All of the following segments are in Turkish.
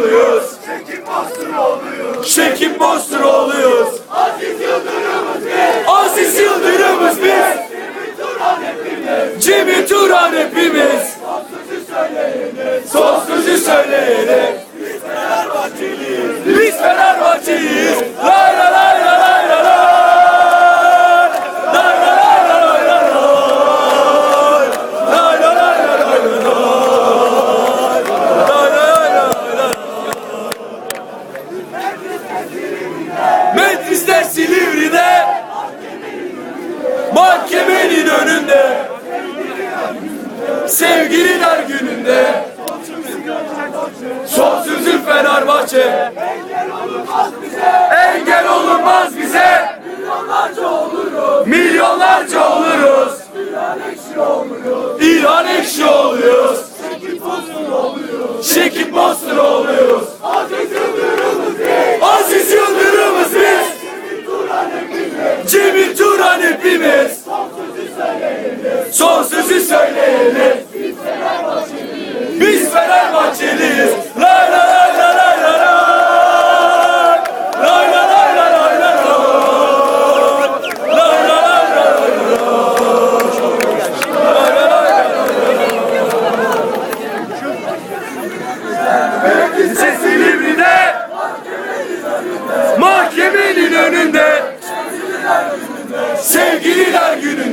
oluyoruz. Şekip Bostur oluyoruz. Aziz Yıldırım'ız biz. Aziz Yıldırım'ız biz. Cemil Turan hepimiz. Son sözü söyleyelim. Biz Metrisler Silivri'de Mahkemenin önünde Sevgililer gününde Son sözü Fenerbahçe. Engel olunmaz bize. Milyonlarca oluruz. Milyonlarca oluruz. İlhan ekşi oluyoruz. Çekip bozun oluyoruz. Şekip Bostur oluyoruz Aziz Yıldırım'ız biz. Aziz Yıldırım'ız biz Cemil Turan hepimiz Son sözü söyleyelim Biz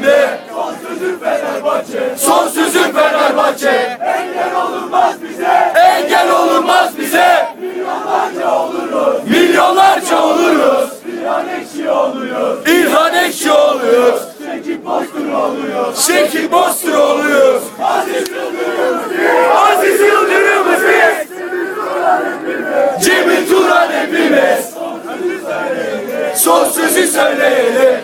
Gününde Son sözü Fenerbahçe. Son sözüm Fenerbahçe Engel olunmaz bize. Engel olunmaz bize Milyonlarca oluruz. Milyonlarca oluruz İlhan ekşi oluyoruz. İlhan ekşi oluyoruz Çekip bozdur oluyoruz. Şekil Bostur oluyoruz Aziz Yıldırım'ız. Aziz Yıldırım'ız Cemil Turan hepimiz Son sözü söyleyelim